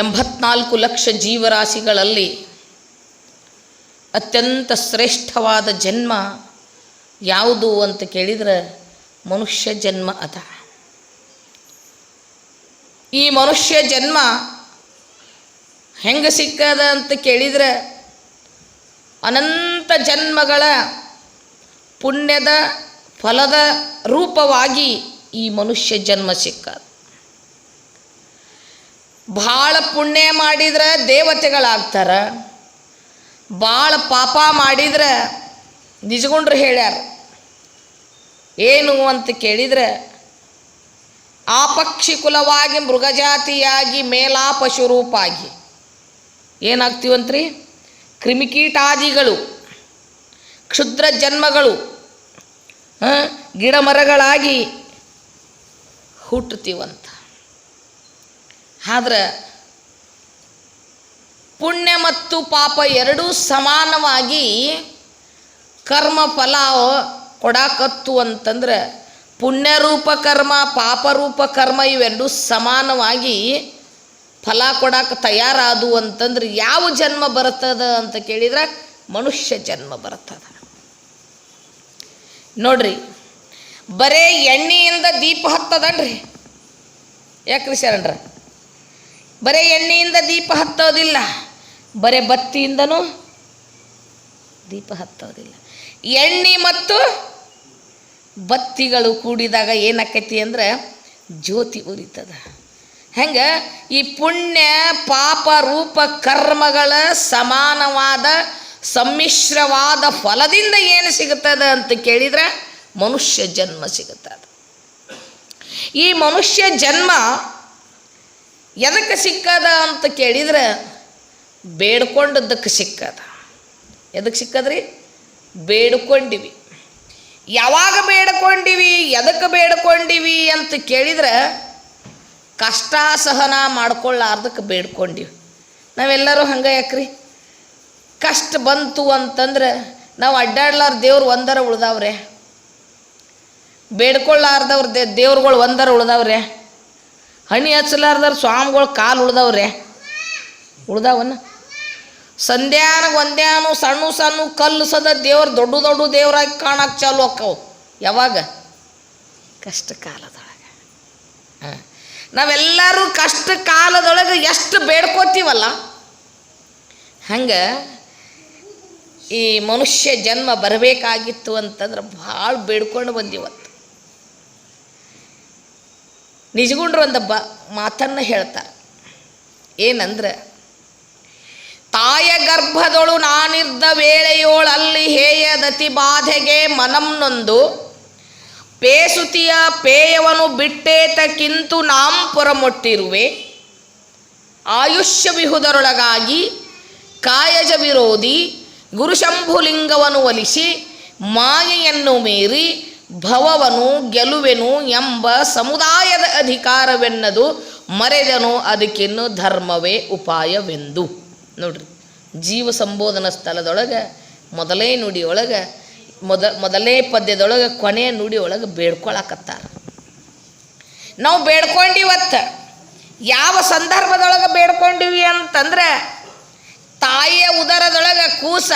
ಎಂಬತ್ನಾಲ್ಕು ಲಕ್ಷ ಜೀವರಾಶಿಗಳಲ್ಲಿ ಅತ್ಯಂತ ಶ್ರೇಷ್ಠವಾದ ಜನ್ಮ ಯಾವುದು ಅಂತ ಕೇಳಿದ್ರೆ ಮನುಷ್ಯ ಜನ್ಮ ಅದ. ಈ ಮನುಷ್ಯ ಜನ್ಮ ಹೆಂಗೆ ಸಿಕ್ಕದ ಅಂತ ಕೇಳಿದ್ರೆ ಅನಂತ ಜನ್ಮಗಳ ಪುಣ್ಯದ ಫಲದ ರೂಪವಾಗಿ ಈ ಮನುಷ್ಯ ಜನ್ಮ ಸಿಕ್ಕದ. ಭಾಳ ಪುಣ್ಯ ಮಾಡಿದ್ರೆ ದೇವತೆಗಳಾಗ್ತಾರ. ಭಾಳ ಪಾಪ ಮಾಡಿದ್ರೆ ನಿಜಗೊಂಡ್ರು ಹೇಳ್ಯಾರ, ಏನು ಅಂತ ಕೇಳಿದ್ರೆ ಆಪಕ್ಷಿ ಕುಲವಾಗಿ ಮೃಗಜಾತಿಯಾಗಿ ಮೇಲಾ ಪಶುರೂಪಾಗಿ ಏನಾಗ್ತೀವಂತ್ರಿ? ಕ್ರಿಮಿಕೀಟಾದಿಗಳು, ಕ್ಷುದ್ರ ಜನ್ಮಗಳು ಗಿಡ ಮರಗಳಾಗಿ ಹುಟ್ಟುತ್ತೀವಂತ. ಆದ್ರೆ ಪುಣ್ಯ ಮತ್ತು ಪಾಪ ಎರಡೂ ಸಮಾನವಾಗಿ ಕರ್ಮ ಫಲ ಕೊಡಾಕತ್ತು ಅಂತಂದ್ರೆ ಪುಣ್ಯರೂಪ ಕರ್ಮ, ಪಾಪರೂಪ ಕರ್ಮ ಇವೆರಡೂ ಸಮಾನವಾಗಿ ಫಲ ಕೊಡಕ್ಕೆ ತಯಾರಾದು ಅಂತಂದ್ರೆ ಯಾವ ಜನ್ಮ ಬರ್ತದ ಅಂತ ಕೇಳಿದ್ರೆ ಮನುಷ್ಯ ಜನ್ಮ ಬರ್ತದ. ನೋಡ್ರಿ, ಬರೇ ಎಣ್ಣೆಯಿಂದ ದೀಪ ಹತ್ತದನ್ರಿ. ಯಾಕ್ರಿ ಶರಣ್ರ ಬರೇ ಎಣ್ಣೆಯಿಂದ ದೀಪ ಹತ್ತೋದಿಲ್ಲ, ಬರೇ ಬತ್ತಿಯಿಂದನೂ ದೀಪ ಹತ್ತೋದಿಲ್ಲ. ಎಣ್ಣೆ ಮತ್ತು ಬತ್ತಿಗಳು ಕೂಡಿದಾಗ ಏನಾಕೈತಿ ಅಂದ್ರೆ ಜ್ಯೋತಿ ಉರಿತದ. ಹೆಂಗೆ? ಈ ಪುಣ್ಯ, ಪಾಪ, ರೂಪ, ಕರ್ಮಗಳ ಸಮಾನವಾದ, ಸಮ್ಮಿಶ್ರವಾದ ಫಲದಿಂದ ಏನು ಸಿಗುತ್ತದೆ ಅಂತ ಕೇಳಿದ್ರೆ ಮನುಷ್ಯ ಜನ್ಮ ಸಿಗುತ್ತದೆ. ಈ ಮನುಷ್ಯ ಜನ್ಮ ಎದಕ್ಕೆ ಸಿಕ್ಕದ ಅಂತ ಕೇಳಿದ್ರೆ ಬೇಡ್ಕೊಂಡದ್ದಕ್ಕೆ ಸಿಕ್ಕದ. ಎದಕ್ಕೆ ಸಿಕ್ಕದ್ರಿ? ಬೇಡ್ಕೊಂಡಿವಿ. ಯಾವಾಗ ಬೇಡ್ಕೊಂಡಿವಿ, ಎದಕ್ಕೆ ಬೇಡ್ಕೊಂಡಿವಿ ಅಂತ ಕೇಳಿದ್ರೆ ಕಷ್ಟ ಸಹನ ಮಾಡ್ಕೊಳ್ಳಾರ್ದಕ್ಕೆ ಬೇಡ್ಕೊಂಡಿವಿ. ನಾವೆಲ್ಲರೂ ಹಂಗೆ ಯಾಕ್ರಿ? ಕಷ್ಟ ಬಂತು ಅಂತಂದ್ರೆ ನಾವು ಅಡ್ಡಾಡ್ಲಾರ ದೇವ್ರು ಒಂದರ ಉಳ್ದಾವ್ರೆ. ಬೇಡ್ಕೊಳ್ಳಾರ್ದವ್ರ ದೇವ್ರುಗಳು ಒಂದರ ಉಳ್ದಾವ್ರೆ. ಹಣಿ ಹಚ್ಚಲಾರ್ದಾರ ಸ್ವಾಮಿಗಳು ಕಾಲು ಉಳ್ದವ್ರೆ. ಉಳ್ದವನ್ನ ಸಂಧ್ಯಾನ ಒಂದ್ಯಾನು ಸಣ್ಣ ಸಣ್ಣ ಕಲ್ಲು ಸದ ದೇವ್ರು ದೊಡ್ಡ ದೊಡ್ಡ ದೇವರಾಗಿ ಕಾಣಕ್ಕೆ ಚಾಲು ಅಕ್ಕವು. ಯಾವಾಗ? ಕಷ್ಟ ಕಾಲದೊಳಗೆ. ಹಾಂ. ನಾವೆಲ್ಲರೂ ಕಷ್ಟ ಕಾಲದೊಳಗೆ ಎಷ್ಟು ಬೇಡ್ಕೋತೀವಲ್ಲ? ಹಂಗೆ ಈ ಮನುಷ್ಯ ಜನ್ಮ ಬರಬೇಕಾಗಿತ್ತು ಅಂತಂದ್ರೆ ಭಾಳ ಬೇಡ್ಕೊಂಡು ಬಂದಿವತ್ತು ನಿಜಗುಂಡ್ರು ಒಂದು ಬ ಮಾತನ್ನು ಹೇಳ್ತಾರೆ ಏನಂದ್ರೆ, ತಾಯ ಗರ್ಭದೊಳು ನಾನಿದ್ದ ವೇಳೆಯೋಳಲ್ಲಿ ಹೇಯದತಿ ಬಾಧೆಗೆ ಮನಂನೊಂದು ಪೇಸುತಿಯ ಬಿಟ್ಟೇತ ಬಿಟ್ಟೇತಕ್ಕಿಂತು ನಾಂ ಪುರಮೊಟ್ಟಿರುವೆ. ಆಯುಷ್ಯ ವಿಹುದರೊಳಗಾಗಿ ಕಾಯಜ ವಿರೋಧಿ ಗುರುಶಂಭುಲಿಂಗವನ್ನು ಒಲಿಸಿ ಮಾಯೆಯನ್ನು ಮೀರಿ ಭವವನು, ಗೆಲುವೆನು ಎಂಬ ಸಮುದಾಯದ ಅಧಿಕಾರವೆನ್ನದು ಮರೆದನು ಅದಕ್ಕಿನ್ನು ಧರ್ಮವೇ ಉಪಾಯವೆಂದು. ನೋಡ್ರಿ, ಜೀವ ಸಂಬೋಧನಾ ಸ್ಥಳದೊಳಗೆ, ಮೊದಲೇ ನುಡಿಯೊಳಗೆ, ಮೊದ, ಮೊದಲೇ ಪದ್ಯದೊಳಗೆ ಕೊನೆಯ ನುಡಿಯೊಳಗೆ ಬೇಡ್ಕೊಳಕತ್ತಾರ. ನಾವು ಬೇಡ್ಕೊಂಡಿವತ್ತ, ಯಾವ ಸಂದರ್ಭದೊಳಗೆ ಬೇಡ್ಕೊಂಡಿವಿ ಅಂತಂದ್ರೆ, ತಾಯಿಯ ಉದರದೊಳಗೆ ಕೂಸ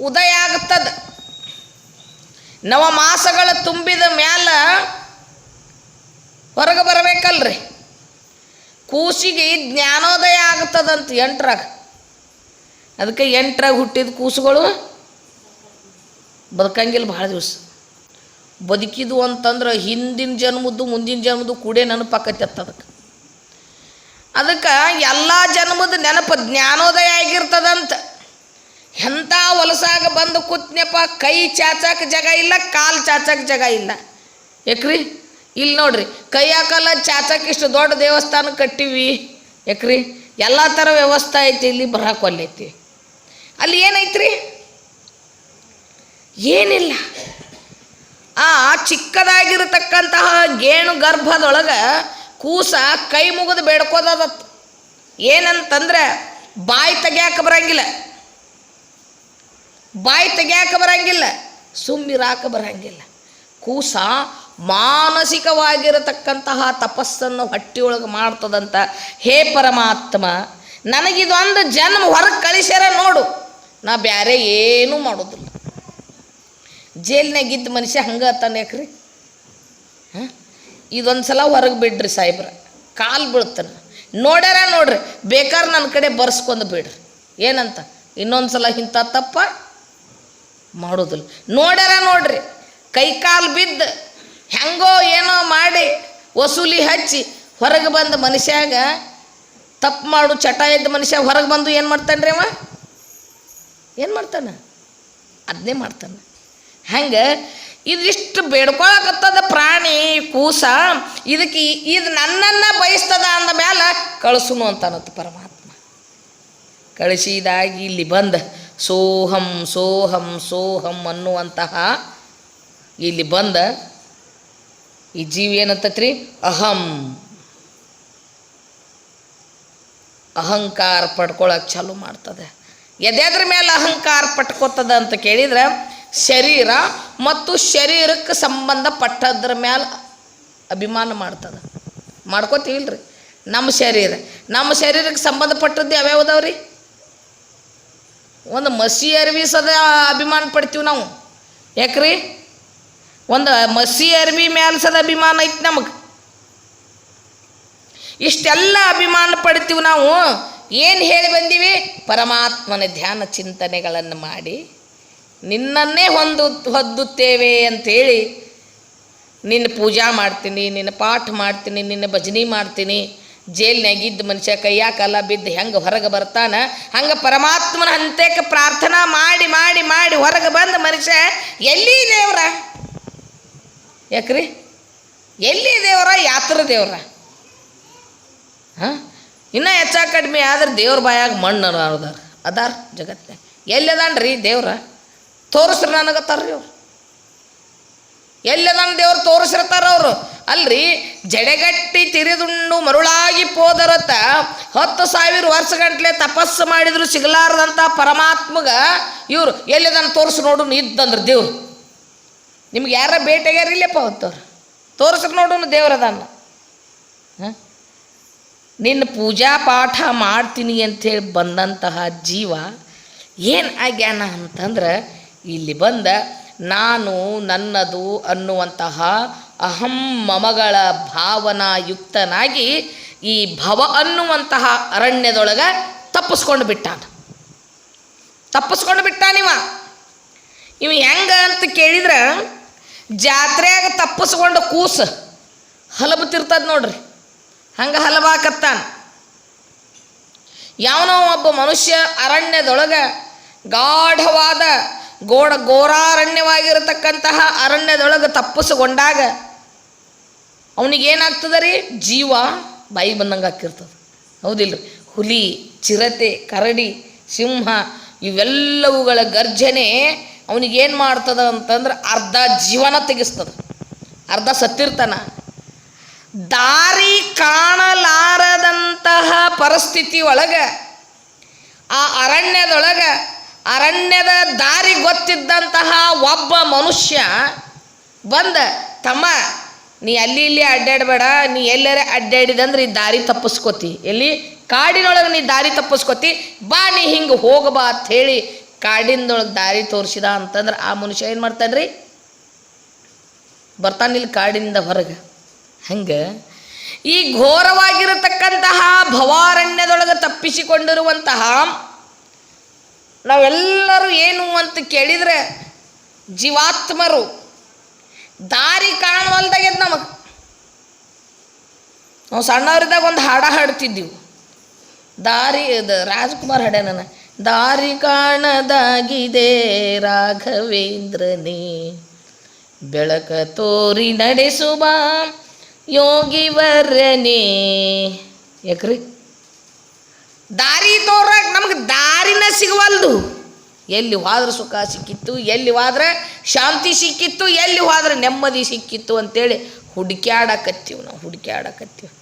ಉದಯ ಆಗ್ತದ. ನವ ಮಾಸಗಳ ತುಂಬಿದ ಮ್ಯಾಲ ಹೊರಗೆ ಬರಬೇಕಲ್ರಿ. ಕೂಸಿಗೆ ಜ್ಞಾನೋದಯ ಆಗ್ತದಂತ ಎಂಟ್ರಾಗ. ಅದಕ್ಕೆ ಎಂಟ್ರಾಗ ಹುಟ್ಟಿದ ಕೂಸುಗಳು ಬದುಕಂಗಿಲ್ಲ ಭಾಳ ದಿವಸ. ಬದುಕಿದು ಅಂತಂದ್ರೆ ಹಿಂದಿನ ಜನ್ಮದ್ದು ಮುಂದಿನ ಜನ್ಮದ್ದು ಕೂಡೇ ನೆನಪಾಕೈತಿ ಅದಕ್ಕೆ. ಅದಕ್ಕೆ ಎಲ್ಲ ಜನ್ಮದ ನೆನಪು ಜ್ಞಾನೋದಯ ಆಗಿರ್ತದಂತ. ಎಂಥ ಹೊಲಸಾಗ ಬಂದು ಕೂತ್ನ್ಯಪ್ಪ ಕೈ ಚಾಚಕ್ ಜಾಗ ಇಲ್ಲ, ಕಾಲು ಚಾಚಕ್ ಜಾಗ ಇಲ್ಲ. ಯಾಕ್ರಿ? ಇಲ್ಲಿ ನೋಡ್ರಿ, ಕೈ ಹಾಕಲ್ಲ, ಚಾಚಕ್ ಇಷ್ಟು ದೊಡ್ಡ ದೇವಸ್ಥಾನ ಕಟ್ಟಿವಿ. ಯಾಕ್ರಿ? ಎಲ್ಲ ಥರ ವ್ಯವಸ್ಥೆ ಐತಿ, ಇಲ್ಲಿ ಬರಾಕೊಲ್ಲೈತಿ ಅಲ್ಲಿ ಏನೈತ್ರಿ? ಏನಿಲ್ಲ. ಆ ಚಿಕ್ಕದಾಗಿರತಕ್ಕಂತಹ ಗೇಣು ಗರ್ಭದೊಳಗೆ ಕೂಸ ಕೈ ಮುಗಿದು ಬೇಡ್ಕೋದತ್ತ ಏನಂತಂದ್ರೆ ಬಾಯಿ ತೆಗ್ಯಾಕ ಬರಂಗಿಲ್ಲ. ಬಾಯಿ ತೆಗ್ಯಾಕ ಬರಂಗಿಲ್ಲ ಸುಮ್ಮಿರಾಕ ಬರಂಗಿಲ್ಲ. ಕೂಸ ಮಾನಸಿಕವಾಗಿರತಕ್ಕಂತಹ ತಪಸ್ಸನ್ನು ಹೊಟ್ಟೆಯೊಳಗೆ ಮಾಡ್ತದಂತ ಹೇ ಪರಮಾತ್ಮ, ನನಗಿದೊಂದು ಜನ್ಮ ಹೊರಗೆ ಕಳಿಸ್ಯಾರ ನೋಡು, ನಾ ಬ್ಯಾರೆ ಏನೂ ಮಾಡೋದಿಲ್ಲ. ಜೈಲ್ನಾಗಿದ್ದ ಮನುಷ್ಯ ಹಂಗೆ ಅತ್ತಾನೆ ಯಾಕ್ರಿ? ಹಾಂ? ಇದೊಂದು ಸಲ ಹೊರಗೆ ಬಿಡ್ರಿ ಸಾಹೇಬ್ರ, ಕಾಲು ಬೀಳ್ತಾನೆ. ನೋಡ್ಯಾರ ನೋಡ್ರಿ ಬೇಕಾದ್ರೆ ನನ್ನ ಕಡೆ ಬರ್ಸ್ಕೊಂಡು ಬಿಡ್ರಿ ಏನಂತ? ಇನ್ನೊಂದು ಸಲ ಇಂಥ ತಪ್ಪ ಮಾಡೋದಿಲ್ಲ. ನೋಡ್ಯಾರ ನೋಡ್ರಿ ಕೈ ಕಾಲು ಬಿದ್ದು ಹೆಂಗೋ ಏನೋ ಮಾಡಿ ವಸೂಲಿ ಹಚ್ಚಿ ಹೊರಗೆ ಬಂದ ಮನುಷ್ಯಾಗ ತಪ್ಪು ಮಾಡು, ಚಟ ಇದ್ದ ಮನುಷ್ಯ ಹೊರಗೆ ಬಂದು ಏನು ಮಾಡ್ತಾನೆ ರೀ ಅವ? ಏನು ಮಾಡ್ತಾನೆ? ಅದನ್ನೇ ಮಾಡ್ತಾನೆ. ಹಂಗೆ? ಇದಿಷ್ಟು ಬೇಡ್ಕೊಳಕತ್ತದ ಪ್ರಾಣಿ ಕೂಸ ಇದಕ್ಕೆ ಇದು ನನ್ನನ್ನು ಬಯಸ್ತದ ಅಂದ ಮೇಲೆ ಕಳಿಸುನು ಅಂತಾನತ್ತು ಪರಮಾತ್ಮ. ಕಳಿಸಿದಾಗಿ ಇಲ್ಲಿ ಬಂದ ಸೋಹಂ ಸೋಹಂ ಸೋಹಂ ಅನ್ನುವಂತಹ ಇಲ್ಲಿ ಬಂದ ಈ ಜೀವಿ ಏನಂತತ್ರಿ? ಅಹಂ. ಅಹಂಕಾರ ಪಡ್ಕೊಳಕ್ಕೆ ಚಾಲು ಮಾಡ್ತದೆ. ಎದೆದ್ರ ಮೇಲೆ ಅಹಂಕಾರ ಪಟ್ಕೋತದ ಅಂತ ಕೇಳಿದ್ರೆ, ಶರೀರ ಮತ್ತು ಶರೀರಕ್ಕೆ ಸಂಬಂಧಪಟ್ಟದ್ರ ಮೇಲೆ ಅಭಿಮಾನ ಮಾಡ್ತದೆ. ಮಾಡ್ಕೋತೀವಿಲ್ರಿ. ನಮ್ಮ ಶರೀರ. ನಮ್ಮ ಶರೀರಕ್ಕೆ ಸಂಬಂಧಪಟ್ಟದ್ದು ಯಾವ್ಯಾವ್ದವ್ರಿ ಒಂದು ಮಸಿ ಅರ್ವಿ ಸದಾ ಅಭಿಮಾನ ಪಡ್ತೀವಿ ನಾವು. ಯಾಕ್ರಿ? ಒಂದು ಮಸಿ ಅರ್ವಿ ಮ್ಯಾಲ ಸದ ಅಭಿಮಾನ ಐತಿ ನಮಗೆ. ಇಷ್ಟೆಲ್ಲ ಅಭಿಮಾನ ಪಡ್ತೀವಿ ನಾವು. ಏನು ಹೇಳಿ ಬಂದೀವಿ? ಪರಮಾತ್ಮನ ಧ್ಯಾನ ಚಿಂತನೆಗಳನ್ನು ಮಾಡಿ ನಿನ್ನನ್ನೇ ಹೊಂದು ಹೊದ್ದುತ್ತೇವೆ ಅಂಥೇಳಿ ನಿನ್ನ ಪೂಜಾ ಮಾಡ್ತೀನಿ, ನಿನ್ನ ಪಾಠ ಮಾಡ್ತೀನಿ, ನಿನ್ನ ಭಜನೆ ಮಾಡ್ತೀನಿ ಜೈಲ್ನಾಗಿದ್ದ ಮನುಷ್ಯ ಕೈಯ ಕಾಲ ಬಿದ್ದು ಹೆಂಗೆ ಹೊರಗೆ ಬರ್ತಾನ? ಹಂಗೆ ಪರಮಾತ್ಮನ ಹಂತಕ್ಕೆ ಪ್ರಾರ್ಥನಾ ಮಾಡಿ ಮಾಡಿ ಮಾಡಿ ಹೊರಗೆ ಬಂದ ಮನುಷ್ಯ ಎಲ್ಲಿ ದೇವ್ರ? ಯಾಕ್ರಿ? ಎಲ್ಲಿ ದೇವ್ರ? ಯಾತ್ರ ದೇವ್ರ? ಹಾಂ? ಇನ್ನೂ ಹೆಚ್ಚ ಕಡಿಮೆ ಆದ್ರೆ ದೇವ್ರ ಬಾಯಾಗ ಮಣ್ಣು ಅನ್ನೋದಾರ ಅದಾರ ಜಗತ್ತಿನಾಗ ಎಲ್ಲಿ ಅದಾನ್ರಿ ದೇವ್ರ? ತೋರಿಸ್ರಿ ನನಗತ್ತಾರ್ರಿ ಅವ್ರು ಎಲ್ಲದನ್ನ ದೇವ್ರು? ತೋರಿಸಿರ್ತಾರ ಅವರು. ಅಲ್ರಿ, ಜಡೆಗಟ್ಟಿ ತಿರಿದುಂಡು ಮರುಳಾಗಿ ಪೋದರತ್ತ ಹತ್ತು ಸಾವಿರ ವರ್ಷಗಟ್ಲೆ ತಪಸ್ಸು ಮಾಡಿದ್ರು ಸಿಗಲಾರದಂತ ಪರಮಾತ್ಮಗ ಇವರು ಎಲ್ಲಿದನ್ನು ತೋರಿಸಿ ನೋಡು ಇದ್ದಂದ್ರೆ ದೇವ್ರು. ನಿಮ್ಗೆ ಯಾರ ಭೇಟಿಯಾಗ್ಯಾರ ಇಲ್ಲಪ್ಪ ಹೊತ್ತವ್ರು ತೋರಿಸ್ರಿ ನೋಡು ದೇವ್ರದನ್ನ ನಿನ್ನ ಪೂಜಾ ಪಾಠ ಮಾಡ್ತೀನಿ ಅಂಥೇಳಿ ಬಂದಂತಹ ಜೀವ ಏನು ಆಗ್ಯಾನ ಅಂತಂದ್ರೆ, ಇಲ್ಲಿ ಬಂದ, ನಾನು ನನ್ನದು ಅನ್ನುವಂತಹ ಅಹಂ ಮಮಗಳ ಭಾವನಾಯುಕ್ತನಾಗಿ ಈ ಭವ ಅನ್ನುವಂತಹ ಅರಣ್ಯದೊಳಗೆ ತಪ್ಪಿಸ್ಕೊಂಡು ಬಿಟ್ಟಾನ. ತಪ್ಪಿಸ್ಕೊಂಡು ಬಿಟ್ಟಾನಿವ ಇವ. ಹೆಂಗ ಅಂತ ಕೇಳಿದ್ರೆ ಜಾತ್ರೆಯಾಗ ತಪ್ಪಿಸ್ಕೊಂಡು ಕೂಸು ಹಲಬುತ್ತಿರ್ತದ ನೋಡ್ರಿ. ಹಂಗೆ ಹಲವಾಕತ್ತಾನ ಯಾವನೋ ಒಬ್ಬ ಮನುಷ್ಯ ಅರಣ್ಯದೊಳಗೆ ಗಾಢವಾದ ಗೋಡ ಗೋರಾರಣ್ಯವಾಗಿರತಕ್ಕಂತಹ ಅರಣ್ಯದೊಳಗೆ ತಪ್ಪಿಸಿಕೊಂಡಾಗ ಅವನಿಗೇನಾಗ್ತದ ರೀ ಜೀವ ಬಾಯಿ ಬಂದಂಗೆ ಹಾಕಿರ್ತದೆ. ಹೌದಿಲ್ರಿ? ಹುಲಿ, ಚಿರತೆ, ಕರಡಿ, ಸಿಂಹ ಇವೆಲ್ಲವುಗಳ ಗರ್ಜನೆ ಅವನಿಗೇನು ಮಾಡ್ತದ ಅಂತಂದ್ರೆ ಅರ್ಧ ಜೀವನ ತೆಗಿಸ್ತದ. ಅರ್ಧ ಸತ್ತಿರ್ತಾನ. ದಾರಿ ಕಾಣಲಾರದಂತಹ ಪರಿಸ್ಥಿತಿ ಒಳಗೆ ಆ ಅರಣ್ಯದೊಳಗೆ ಅರಣ್ಯದ ದಾರಿ ಗೊತ್ತಿದ್ದಂತಹ ಒಬ್ಬ ಮನುಷ್ಯ ಬಂದ, ತಮ್ಮ, ನೀ ಅಲ್ಲಿ ಇಲ್ಲಿ ಅಡ್ಡಾಡಬೇಡ, ನೀ ಎಲ್ಲರ ಅಡ್ಡಾಡಿದಂದ್ರೆ ಈ ದಾರಿ ತಪ್ಪಿಸ್ಕೋತಿ. ಎಲ್ಲಿ? ಕಾಡಿನೊಳಗೆ ನೀ ದಾರಿ ತಪ್ಪಿಸ್ಕೋತಿ. ಬಾ ನೀ ಹಿಂಗೆ ಹೋಗಬಾ ಅಂತ ಹೇಳಿ ಕಾಡಿನೊಳಗೆ ದಾರಿ ತೋರಿಸಿದ ಅಂತಂದ್ರೆ ಆ ಮನುಷ್ಯ ಏನು ಮಾಡ್ತಾನ್ರಿ? ಬರ್ತಾನಿಲ್ಲಿ ಕಾಡಿನಿಂದ ಹೊರಗೆ. ಹಂಗೆ ಈ ಘೋರವಾಗಿರತಕ್ಕಂತಹ ಭವಾರಣ್ಯದೊಳಗೆ ತಪ್ಪಿಸಿಕೊಂಡಿರುವಂತಹ ನಾವೆಲ್ಲರೂ ಏನು ಅಂತ ಕೇಳಿದರೆ ಜೀವಾತ್ಮರು. ದಾರಿ ಕಾಣವಲ್ದಾಗ್ಯದ ನಮಗೆ. ನಾವು ಸಣ್ಣವರಿದ್ದಾಗ ಒಂದು ಹಾಡ ಹಾಡ್ತಿದ್ದೀವಿ. ದಾರಿ ರಾಜ್ಕುಮಾರ್ ಹಾಡ್ಯಾನ ದಾರಿ ಕಾಣದಾಗಿದೆ ರಾಘವೇಂದ್ರನೇ, ಬೆಳಕ ತೋರಿ ನಡೆಸುವ ಯೋಗಿವರ್ಯನೇ. ಯಾಕ್ರಿ? ದಾರಿ ತೋರಕ್ಕೆ ನಮ್ಗೆ ದಾರಿನ ಸಿಗವಲ್ದು. ಎಲ್ಲಿ ಹೋದ್ರೆ ಸುಖ ಸಿಕ್ಕಿತ್ತು, ಎಲ್ಲಿ ಹೋದ್ರೆ ಶಾಂತಿ ಸಿಕ್ಕಿತ್ತು, ಎಲ್ಲಿ ಹೋದ್ರೆ ನೆಮ್ಮದಿ ಸಿಕ್ಕಿತ್ತು ಅಂತೇಳಿ ಹುಡುಕ್ಯಾಡಕತ್ತೀವಿ ನಾವು, ಹುಡುಕ್ಯಾಡಕತ್ತೀವಿ.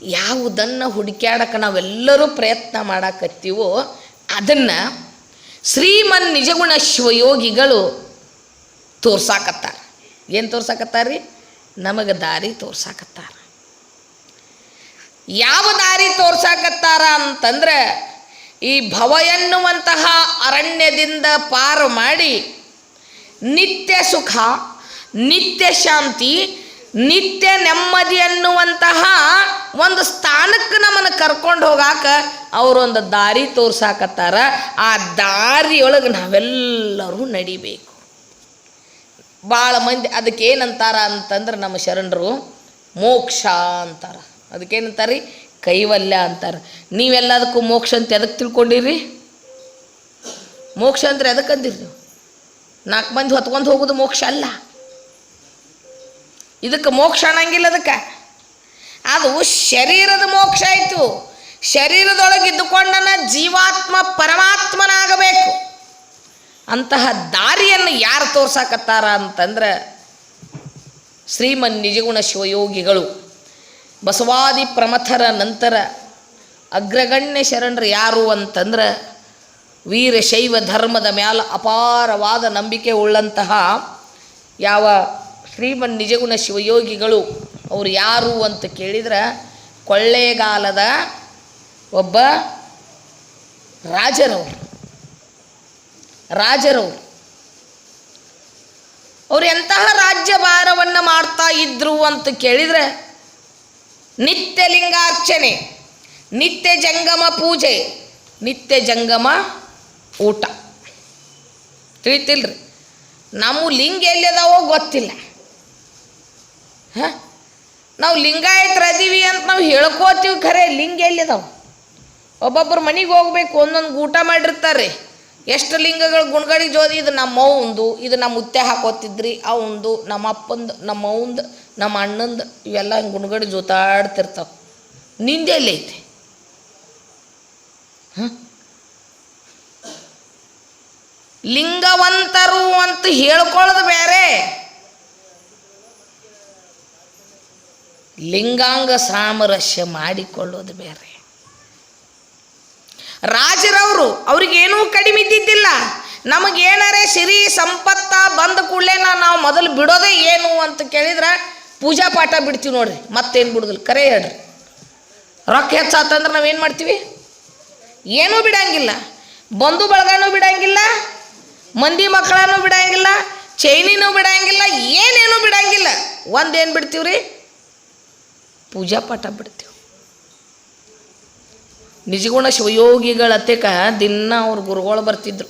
ಯಾವುದನ್ನು ಹುಡುಕ್ಯಾಡಕ್ಕೆ ನಾವೆಲ್ಲರೂ ಪ್ರಯತ್ನ ಮಾಡಕತ್ತೀವೋ ಅದನ್ನು ಶ್ರೀಮನ್ ನಿಜಗುಣ ಶಿವಯೋಗಿಗಳು ತೋರ್ಸಾಕತ್ತಾರೆ. ಏನು ತೋರ್ಸಾಕತ್ತಾರ ರೀ ನಮಗೆ ದಾರಿ ತೋರ್ಸಾಕತ್ತಾರ. ಯಾವ ದಾರಿ ತೋರ್ಸಾಕತ್ತಾರ ಅಂತಂದ್ರೆ ಈ ಭವ ಎನ್ನುವಂತಹ ಅರಣ್ಯದಿಂದ ಪಾರು ಮಾಡಿ ನಿತ್ಯ ಸುಖ, ನಿತ್ಯ ಶಾಂತಿ, ನಿತ್ಯ ನೆಮ್ಮದಿ ಅನ್ನುವಂತಹ ಒಂದು ಸ್ಥಾನಕ್ಕೆ ನಮ್ಮನ್ನು ಕರ್ಕೊಂಡು ಹೋಗಾಕ ಅವರೊಂದು ದಾರಿ ತೋರ್ಸಾಕತ್ತಾರ. ಆ ದಾರಿಯೊಳಗೆ ನಾವೆಲ್ಲರೂ ನಡಿಬೇಕು. ಭಾಳ ಮಂದಿ ಅದಕ್ಕೆ ಏನಂತಾರ ಅಂತಂದ್ರೆ ನಮ್ಮ ಶರಣರು ಮೋಕ್ಷ ಅಂತಾರ. ಅದಕ್ಕೇನಂತಾರೆ? ರೀ ಕೈವಲ್ಯ ಅಂತಾರೆ. ನೀವೆಲ್ಲದಕ್ಕೂ ಮೋಕ್ಷ ಅಂತ ಎದಕ್ಕೆ ತಿಳ್ಕೊಂಡಿರಿ? ಮೋಕ್ಷ ಅಂದ್ರೆ ಎದಕ್ಕೆ ಅಂದಿರಿ ನೀವು? ನಾಲ್ಕು ಮಂದಿ ಹೊತ್ಕೊಂಡು ಹೋಗೋದು ಮೋಕ್ಷ ಅಲ್ಲ. ಇದಕ್ಕೆ ಮೋಕ್ಷ ಅನ್ನಂಗಿಲ್ಲ ಅದಕ್ಕೆ. ಅದು ಶರೀರದ ಮೋಕ್ಷ ಆಯಿತು. ಶರೀರದೊಳಗೆ ಇದ್ದುಕೊಂಡನ ಜೀವಾತ್ಮ ಪರಮಾತ್ಮನಾಗಬೇಕು. ಅಂತಹ ದಾರಿಯನ್ನು ಯಾರು ತೋರ್ಸಾಕತ್ತಾರ ಅಂತಂದ್ರೆ ಶ್ರೀಮನ್ ನಿಜಗುಣ ಶಿವಯೋಗಿಗಳು. ಬಸವಾದಿ ಪ್ರಮಥರ ನಂತರ ಅಗ್ರಗಣ್ಯ ಶರಣರು ಯಾರು ಅಂತಂದ್ರೆ ವೀರಶೈವ ಧರ್ಮದ ಮ್ಯಾಲ ಅಪಾರವಾದ ನಂಬಿಕೆ ಉಳ್ಳಂತಹ ಯಾವ ಶ್ರೀಮನ್ ನಿಜಗುಣ ಶಿವಯೋಗಿಗಳು ಅವರು ಯಾರು ಅಂತ ಕೇಳಿದ್ರೆ ಕೊಳ್ಳೇಗಾಲದ ಒಬ್ಬ ರಾಜರು ರಾಜರು ಅವರು ಎಂತಹ ರಾಜ್ಯಭಾರವನ್ನು ಮಾಡ್ತಾ ಇದ್ರು ಅಂತ ಕೇಳಿದರೆ ನಿತ್ಯ ಲಿಂಗಾರ್ಚನೆ, ನಿತ್ಯ ಜಂಗಮ ಪೂಜೆ, ನಿತ್ಯ ಜಂಗಮ ಊಟ. ತಿಳಿತಿಲ್ರಿ? ನಮ್ಮ ಲಿಂಗ ಎಲ್ಲಿದಾವೋ ಗೊತ್ತಿಲ್ಲ. ಹಾಂ? ನಾವು ಲಿಂಗಾಯತ್ರ ಅದೀವಿ ಅಂತ ನಾವು ಹೇಳ್ಕೋತೀವಿ ಖರೆ, ಲಿಂಗ ಎಲ್ಲಿದಾವ? ಒಬ್ಬೊಬ್ಬರು ಮನೆಗೆ ಹೋಗ್ಬೇಕು, ಒಂದೊಂದು ಊಟ ಮಾಡಿರ್ತಾರೆ. ಎಷ್ಟು ಲಿಂಗಗಳ ಗುಣಗಳಿಗೆ ಜೋದಿ, ಇದು ನಮ್ಮ ಅವಂದು ಇದು ನಮ್ಮ ಮುತ್ತೆ ಹಾಕೋತಿದ್ರಿ, ಅವಂದು ನಮ್ಮ ಅಪ್ಪಂದು ನಮ್ಮ ಅವಂದು ನಮ್ಮ ಅಣ್ಣಂದು ಇವೆಲ್ಲ ಗುಣಗಡಿ ಜೋತಾಡ್ತಿರ್ತಾವೆ. ನಿಂದೆ ಎಲ್ಲಿ ಐತೆ. ಲಿಂಗವಂತರು ಅಂತ ಹೇಳ್ಕೊಳ್ಳೋದು ಬೇರೆ. ಲಿಂಗಾಂಗ ಸಾಮರಸ್ಯ ಮಾಡಿಕೊಳ್ಳೋದು ಬೇರೆ. ರಾಜರವರು ಅವ್ರಿಗೇನೂ ಕಡಿಮೆ ಇದ್ದಿದ್ದಿಲ್ಲ. ನಮಗೇನಾರೇ ಸಿರಿ ಸಂಪತ್ತ ಬಂದ ಕೂಡಲೇ ನಾವು ಮೊದಲು ಬಿಡೋದೇ ಏನು ಅಂತ ಕೇಳಿದ್ರೆ ಪೂಜಾ ಪಾಠ ಬಿಡ್ತೀವಿ ನೋಡ್ರಿ, ಮತ್ತೇನು ಬಿಡೋದಿಲ್ಲ, ಕರೆ ಹೇಳ್ರಿ. ರೊಕ್ಕ ಹೆಚ್ಚಾತಂದ್ರೆ ನಾವೇನು ಮಾಡ್ತೀವಿ? ಏನೂ ಬಿಡಂಗಿಲ್ಲ. ಬಂಧು ಬಳಗನೂ ಬಿಡಂಗಿಲ್ಲ, ಮಂದಿ ಮಕ್ಕಳನ್ನು ಬಿಡಂಗಿಲ್ಲ ಚೈನಿನೂ ಬಿಡಂಗಿಲ್ಲ, ಏನೇನೂ ಬಿಡಂಗಿಲ್ಲ. ಒಂದೇನು ಬಿಡ್ತೀವಿ ರೀ ಪೂಜಾ ಪಾಠ ಬಿಡ್ತೀವಿ. ನಿಜಗುಣ ಶಿವಯೋಗಿಗಳ ಅತ್ಯಕ ದಿನ ಅವ್ರ ಗುರುಗಳು ಬರ್ತಿದ್ರು.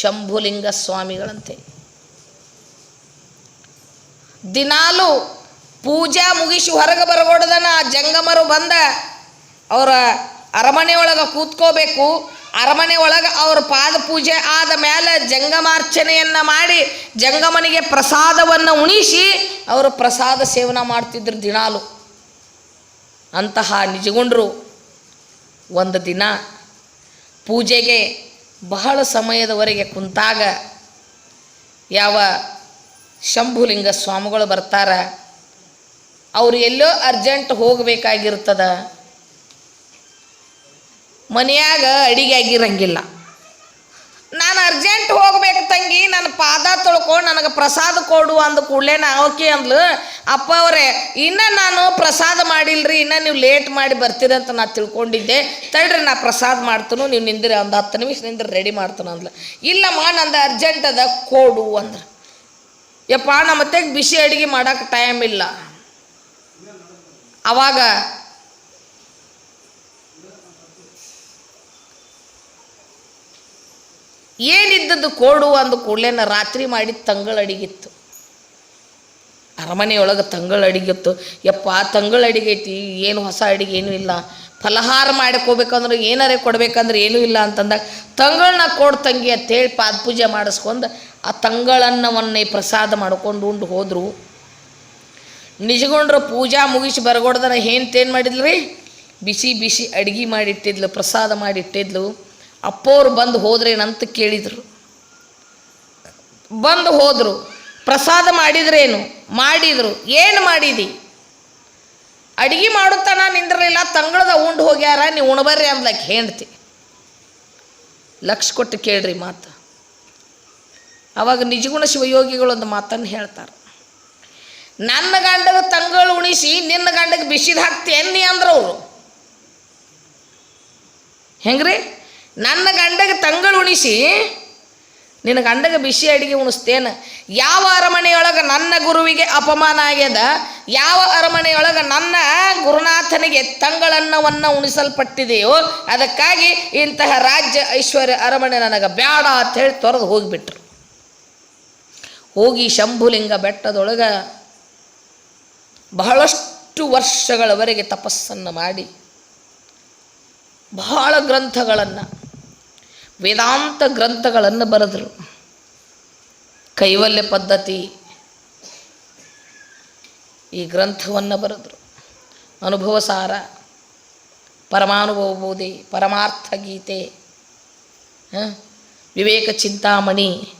ಶಂಭುಲಿಂಗ ಸ್ವಾಮಿಗಳಂತೆ. ದಿನಾಲು ಪೂಜಾ ಮುಗಿಸಿ ಹೊರಗೆ ಬರಗೊಡ್ದನ ಆ ಜಂಗಮರು ಬಂದ ಅವರ ಅರಮನೆ ಒಳಗೆ ಕೂತ್ಕೋಬೇಕು. ಅರಮನೆ ಒಳಗೆ ಅವ್ರ ಪಾದ ಪೂಜೆ ಆದ ಮೇಲೆ ಜಂಗಮಾರ್ಚನೆಯನ್ನು ಮಾಡಿ ಜಂಗಮನಿಗೆ ಪ್ರಸಾದವನ್ನು ಉಣಿಸಿ ಅವರು ಪ್ರಸಾದ ಸೇವನ ಮಾಡ್ತಿದ್ರು ದಿನಾಲು. ಅಂತಹ ನಿಜಗೊಂಡರು ಒಂದು ದಿನ ಪೂಜೆಗೆ ಬಹಳ ಸಮಯದವರೆಗೆ ಕುಂತಾಗ ಯಾವ ಶಂಭುಲಿಂಗ ಸ್ವಾಮಿಗಳು ಬರ್ತಾರ, ಅವ್ರು ಎಲ್ಲೋ ಅರ್ಜೆಂಟ್ ಹೋಗಬೇಕಾಗಿರ್ತದ. ಮನೆಯಾಗ ಅಡಿಗೆ ಆಗಿರಂಗಿಲ್ಲ. ನಾನು ಅರ್ಜೆಂಟ್ ಹೋಗ್ಬೇಕು ತಂಗಿ ನನ್ನ ಪಾದ ತೊಳ್ಕೊಂಡು ನನಗೆ ಪ್ರಸಾದ ಕೊಡು ಅಂದ ಕೂಡಲೇ ನಾ ಓಕೆ ಅಂದ್ಲು. ಅಪ್ಪ ಅವರೇ, ಇನ್ನೂ ನಾನು ಪ್ರಸಾದ ಮಾಡಿಲ್ರಿ, ಇನ್ನೂ ನೀವು ಲೇಟ್ ಮಾಡಿ ಬರ್ತೀರಿ ಅಂತ ನಾ ತಿಳ್ಕೊಂಡಿದ್ದೆ. ತಡ್ರಿ ನಾ ಪ್ರಸಾದ ಮಾಡ್ತನು, ನೀವು ನಿಂದಿರಿ, ಒಂದು ಹತ್ತು ನಿಮಿಷ ನಿಂದ್ರೆ ರೆಡಿ ಮಾಡ್ತಾನೆ ಅಂದ್ಲು. ಇಲ್ಲಮ್ಮ, ನಂದು ಅರ್ಜೆಂಟ್ ಅದ, ಕೊಡು ಅಂದ್ರೆ. ಯಪ್ಪ, ನಮ್ಮ ಅತ್ತೆಗೆ ಬಿಸಿ ಅಡುಗೆ ಮಾಡೋಕೆ ಟೈಮ್ ಇಲ್ಲ. ಅವಾಗ ಏನಿದ್ದದ್ದು ಕೋಡು ಅಂದ ಕೂಡಲೇನ ರಾತ್ರಿ ಮಾಡಿದ ತಂಗಳ ಅಡಿಗಿತ್ತು ಅರಮನೆಯೊಳಗೆ ತಂಗಳ ಅಡಿಗಿತ್ತು ಯಪ್ಪ, ತಂಗಳ ಅಡಿಗೆ ಐತಿ, ಏನು ಹೊಸ ಅಡಿಗೆ ಏನೂ ಇಲ್ಲ. ಫಲಹಾರ ಮಾಡ್ಕೋಬೇಕಂದ್ರೆ ಏನಾರೇ ಕೊಡ್ಬೇಕಂದ್ರೆ ಏನೂ ಇಲ್ಲ ಅಂತಂದಾಗ, ತಂಗಳನ್ನ ಕೊಡು ತಂಗಿ ಅಂತೇಳಿ ಪಾದ ಪೂಜೆ ಮಾಡಿಸ್ಕೊಂಡು ಆ ತಂಗಳನ್ನವನ್ನೇ ಪ್ರಸಾದ ಮಾಡ್ಕೊಂಡು ಉಂಡು ಹೋದರು. ನಿಜಗೊಂಡ್ರು ಪೂಜಾ ಮುಗಿಸಿ ಬರಗೊಡ್ದನ ತೇನು ಮಾಡಿದ್ಲು ರೀ? ಬಿಸಿ ಬಿಸಿ ಅಡುಗೆ ಮಾಡಿಟ್ಟಿದ್ಲು, ಪ್ರಸಾದ ಮಾಡಿಟ್ಟಿದ್ಲು. ಅಪ್ಪೋರು ಬಂದು ಹೋದ್ರೇನಂತ ಕೇಳಿದರು. ಬಂದು ಹೋದರು. ಪ್ರಸಾದ ಮಾಡಿದ್ರೇನು? ಮಾಡಿದರು. ಏನು ಮಾಡಿದಿ? ಅಡ್ಗೆ ಮಾಡುತ್ತಾನ ನಿಂದಿರಲಿಲ್ಲ, ತಂಗಳದ ಉಂಡು ಹೋಗ್ಯಾರ ನೀವು ಉಣಬರ್ರಿ ಅಂದ್ಲಕ್ಕೆ ಹೆಂಡ್ತಿ. ಲಕ್ಷ ಕೊಟ್ಟು ಕೇಳ್ರಿ ಮಾತು. ಅವಾಗ ನಿಜಗುಣ ಶಿವಯೋಗಿಗಳು ಒಂದು ಮಾತನ್ನು ಹೇಳ್ತಾರೆ. ನನ್ನ ಗಂಡಗ ತಂಗಳು ಉಣಿಸಿ, ನಿನ್ನ ಗಂಡಗೆ ಬಿಸಿದು ಹಾಕ್ತೇನಿ ಅಂದ್ರು ಅವರು. ಹೆಂಗ್ರಿ? ನನ್ನ ಗಂಡಗೆ ತಂಗಳು ಉಣಿಸಿ ನಿನ್ನ ಗಂಡಗೆ ಬಿಸಿ ಅಡಿಗೆ ಉಣಿಸ್ತೇನೆ? ಯಾವ ಅರಮನೆಯೊಳಗೆ ನನ್ನ ಗುರುವಿಗೆ ಅಪಮಾನ ಆಗ್ಯದ? ಯಾವ ಅರಮನೆಯೊಳಗೆ ನನ್ನ ಗುರುನಾಥನಿಗೆ ತಂಗಳನ್ನವನ್ನು ಉಣಿಸಲ್ಪಟ್ಟಿದೆಯೋ? ಅದಕ್ಕಾಗಿ ಇಂತಹ ರಾಜ್ಯ ಐಶ್ವರ್ಯ ಅರಮನೆ ನನಗೆ ಬೇಡ ಅಂತ ಹೇಳಿ ತೊರೆದು ಹೋಗಿಬಿಟ್ರು. ಹೋಗಿ ಶಂಭುಲಿಂಗ ಬೆಟ್ಟದೊಳಗೆ ಬಹಳಷ್ಟು ವರ್ಷಗಳವರೆಗೆ ತಪಸ್ಸನ್ನು ಮಾಡಿ ಬಹಳ ಗ್ರಂಥಗಳನ್ನು ವೇದಾಂತ ಗ್ರಂಥಗಳನ್ನು ಬರೆದರು. ಕೈವಲ್ಯ ಪದ್ಧತಿ. ಈ ಗ್ರಂಥವನ್ನು ಬರೆದರು. ಅನುಭವ ಸಾರ. ಪರಮಾನುಭವ ಬೋಧಿ. ಪರಮಾರ್ಥ ಗೀತೆ? ವಿವೇಕ ಚಿಂತಾಮಣಿ.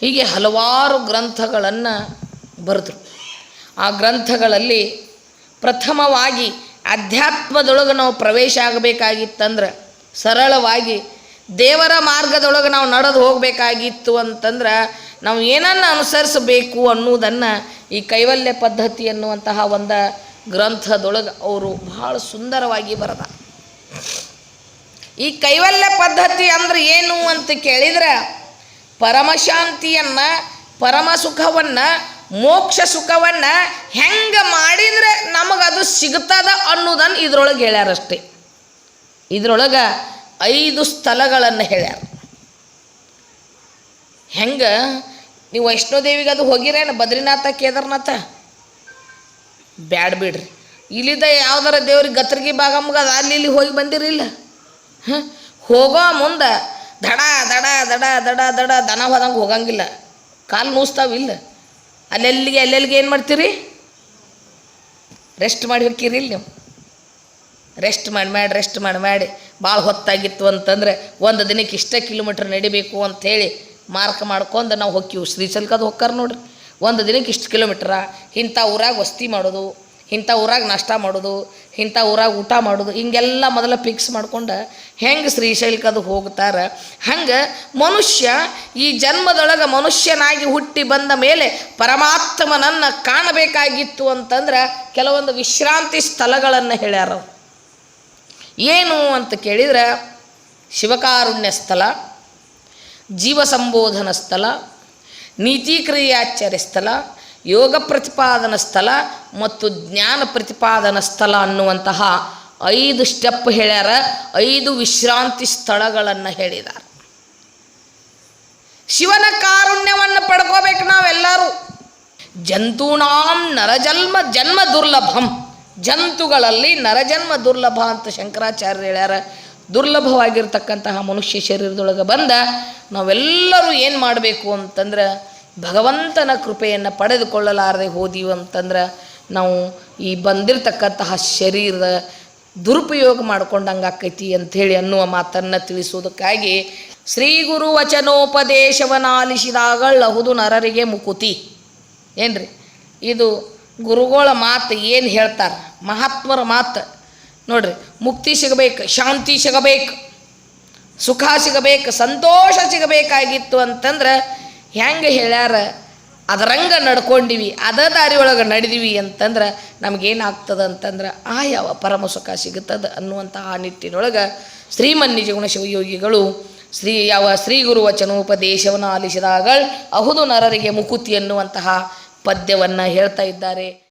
ಹೀಗೆ ಹಲವಾರು ಗ್ರಂಥಗಳನ್ನು ಬರೆದರು. ಆ ಗ್ರಂಥಗಳಲ್ಲಿ ಪ್ರಥಮವಾಗಿ ಅಧ್ಯಾತ್ಮದೊಳಗೆ ನಾವು ಪ್ರವೇಶ ಆಗಬೇಕಾಗಿತ್ತಂದ್ರೆ ಸರಳವಾಗಿ ದೇವರ ಮಾರ್ಗದೊಳಗೆ ನಾವು ನಡೆದು ಹೋಗಬೇಕಾಗಿತ್ತು ಅಂತಂದ್ರೆ ನಾವು ಏನನ್ನು ಅನುಸರಿಸಬೇಕು ಅನ್ನುವುದನ್ನು ಈ ಕೈವಲ್ಯ ಪದ್ಧತಿ ಅನ್ನುವಂತಹ ಒಂದು ಗ್ರಂಥದೊಳಗೆ ಅವರು ಬಹಳ ಸುಂದರವಾಗಿ ಬರೆದ. ಈ ಕೈವಲ್ಯ ಪದ್ಧತಿ ಅಂದ್ರೆ ಏನು ಅಂತ ಕೇಳಿದ್ರೆ ಪರಮಶಾಂತಿಯನ್ನು ಪರಮ ಸುಖವನ್ನು, ಮೋಕ್ಷ ಸುಖವನ್ನು ಹೆಂಗೆ ಮಾಡಿದರೆ ನಮಗದು ಸಿಗ್ತದ ಅನ್ನೋದನ್ನು ಇದರೊಳಗೆ ಹೇಳ್ಯಾರಷ್ಟೇ. ಇದ್ರೊಳಗೆ ಐದು ಸ್ಥಳಗಳನ್ನು ಹೇಳ್ಯಾರ. ಹೆಂಗೆ? ನೀವು ವೈಷ್ಣೋದೇವಿಗೆ ಅದು ಹೋಗಿರೇನು? ಬದ್ರಿನಾಥ, ಕೇದಾರ್ನಾಥ? ಬ್ಯಾಡ ಬಿಡ್ರಿ. ಇಲ್ಲಿದ್ದ ಯಾವ್ದಾರ ದೇವ್ರಿಗೆ ಗತ್ರಿಗೆ ಬಾಗಮ್ಗ ಅದು ಅಲ್ಲಿ ಇಲ್ಲಿ ಹೋಗಿ ಬಂದಿರಿಲ್ಲ. ಹಾಂ? ಹೋಗೋ ಮುಂದೆ ದಡ ದಡ ದಡ ದಡ ದಡ, ದನ ಹೋದಂಗೆ ಹೋಗಂಗಿಲ್ಲ. ಕಾಲು ನೂಸ್ತಾವಿಲ್ಲ. ಅಲ್ಲೆಲ್ಲಿಗೆ ಅಲ್ಲೆಲ್ಲಿಗೆ ಏನು ಮಾಡ್ತೀರಿ? ರೆಸ್ಟ್ ಮಾಡಿ ಹೋಗ್ತೀರಿ ಇಲ್ಲಿ ನೀವು. ರೆಸ್ಟ್ ಮಾಡಿ ಮಾಡಿ, ರೆಸ್ಟ್ ಮಾಡಿ ಮಾಡಿ. ಭಾಳ ಹೊತ್ತಾಗಿತ್ತು ಅಂತಂದರೆ ಒಂದು ದಿನಕ್ಕೆ ಇಷ್ಟೇ ಕಿಲೋಮೀಟ್ರ್ ನಡಿಬೇಕು ಅಂಥೇಳಿ ಮಾರ್ಕ್ ಮಾಡ್ಕೊಂಡು ನಾವು ಹೊಕ್ಕಿವು. ಶ್ರೀಶಲ್ಕದ ಹೊಕ್ಕಾರ ನೋಡ್ರಿ. ಒಂದು ದಿನಕ್ಕೆ ಇಷ್ಟು ಕಿಲೋಮೀಟ್ರ. ಇಂಥ ಊರಾಗ ವಸ್ತಿ ಮಾಡೋದು, ಇಂಥ ಊರಾಗ ನಾಷ್ಟ ಮಾಡೋದು, ಇಂಥ ಊರಾಗ ಊಟ ಮಾಡೋದು, ಹಿಂಗೆಲ್ಲ ಮೊದಲ ಫಿಕ್ಸ್ ಮಾಡ್ಕೊಂಡು ಹೆಂಗೆ ಶ್ರೀಶೈಲಕದ ಹೋಗ್ತಾರೆ? ಹಂಗೆ ಮನುಷ್ಯ ಈ ಜನ್ಮದೊಳಗೆ ಮನುಷ್ಯನಾಗಿ ಹುಟ್ಟಿ ಬಂದ ಮೇಲೆ ಪರಮಾತ್ಮನನ್ನು ಕಾಣಬೇಕಾಗಿತ್ತು ಅಂತಂದ್ರೆ ಕೆಲವೊಂದು ವಿಶ್ರಾಂತಿ ಸ್ಥಳಗಳನ್ನು ಹೇಳ್ಯಾರ. ಏನು ಅಂತ ಕೇಳಿದ್ರೆ ಶಿವಕಾರುಣ್ಯ ಸ್ಥಳ, ಜೀವ ಸಂಬೋಧನ ಸ್ಥಳ ನೀತಿಕ್ರಿಯಾಚಾರ್ಯ ಸ್ಥಳ, ಯೋಗ ಪ್ರತಿಪಾದನ ಸ್ಥಳ ಮತ್ತು ಜ್ಞಾನ ಪ್ರತಿಪಾದನ ಸ್ಥಳ ಅನ್ನುವಂತಹ ಐದು ಸ್ಟೆಪ್ ಹೇಳ್ಯಾರ, ಐದು ವಿಶ್ರಾಂತಿ ಸ್ಥಳಗಳನ್ನು ಹೇಳಿದ್ದಾರೆ ಶಿವನ ಕಾರುಣ್ಯವನ್ನು ಪಡ್ಕೋಬೇಕು ನಾವೆಲ್ಲರೂ. ಜಂತೂಣಾಂ ನರಜನ್ಮ ಜನ್ಮ ದುರ್ಲಭಂ. ಜಂತುಗಳಲ್ಲಿ ನರಜನ್ಮ ದುರ್ಲಭ ಅಂತ ಶಂಕರಾಚಾರ್ಯ ಹೇಳ್ಯಾರ. ದುರ್ಲಭವಾಗಿರ್ತಕ್ಕಂತಹ ಮನುಷ್ಯ ಶರೀರದೊಳಗೆ ಬಂದ ನಾವೆಲ್ಲರೂ ಏನು ಮಾಡಬೇಕು ಅಂತಂದ್ರೆ ಭಗವಂತನ ಕೃಪೆಯನ್ನು ಪಡೆದುಕೊಳ್ಳಲಾರದೆ ಹೋದೀವಿ ಅಂತಂದ್ರೆ ನಾವು ಈ ಬಂದಿರತಕ್ಕಂತಹ ಶರೀರದ ದುರುಪಯೋಗ ಮಾಡ್ಕೊಂಡಂಗೆ ಆಕೈತಿ ಅಂಥೇಳಿ ಅನ್ನುವ ಮಾತನ್ನು ತಿಳಿಸುವುದಕ್ಕಾಗಿ ಶ್ರೀ ಗುರು ವಚನೋಪದೇಶವನ್ನಾಲಿಸಿದಾಗಳ್ಳಹುದು ನರರಿಗೆ ಮುಕುತಿ. ಏನ್ರಿ? ಇದು ಗುರುಗಳ ಮಾತು ಏನು ಹೇಳ್ತಾರೆ? ಮಹಾತ್ಮರ ಮಾತು. ನೋಡ್ರಿ, ಮುಕ್ತಿ ಸಿಗಬೇಕು, ಶಾಂತಿ ಸಿಗಬೇಕು, ಸುಖ ಸಿಗಬೇಕು, ಸಂತೋಷ ಸಿಗಬೇಕಾಗಿತ್ತು ಅಂತಂದ್ರೆ ಹೆಂಗೆ ಹೇಳ್ಯಾರ, ಅದರಂಗ ನಡ್ಕೊಂಡಿವಿ, ಅದ ದಾರಿ ಒಳಗೆ ನಡೆದಿವಿ ಅಂತಂದ್ರೆ ನಮಗೇನಾಗ್ತದೆ ಅಂತಂದ್ರೆ ಆ ಯಾವ ಪರಮ ಸುಖ ಸಿಗುತ್ತದೆ ಅನ್ನುವಂಥ ಆ ನಿಟ್ಟಿನೊಳಗೆ ಶ್ರೀಮನ್ನಿಜಗುಣ ಶಿವಯೋಗಿಗಳು ಶ್ರೀ ಯಾವ ಶ್ರೀ ಗುರು ವಚನೋಪದೇಶವನ್ನು ಆಲಿಸಿದಾಗ ಅಹುದು ನರರಿಗೆ ಮುಕುತಿ ಅನ್ನುವಂತಹ ಪದ್ಯವನ್ನು ಹೇಳ್ತಾ ಇದ್ದಾರೆ.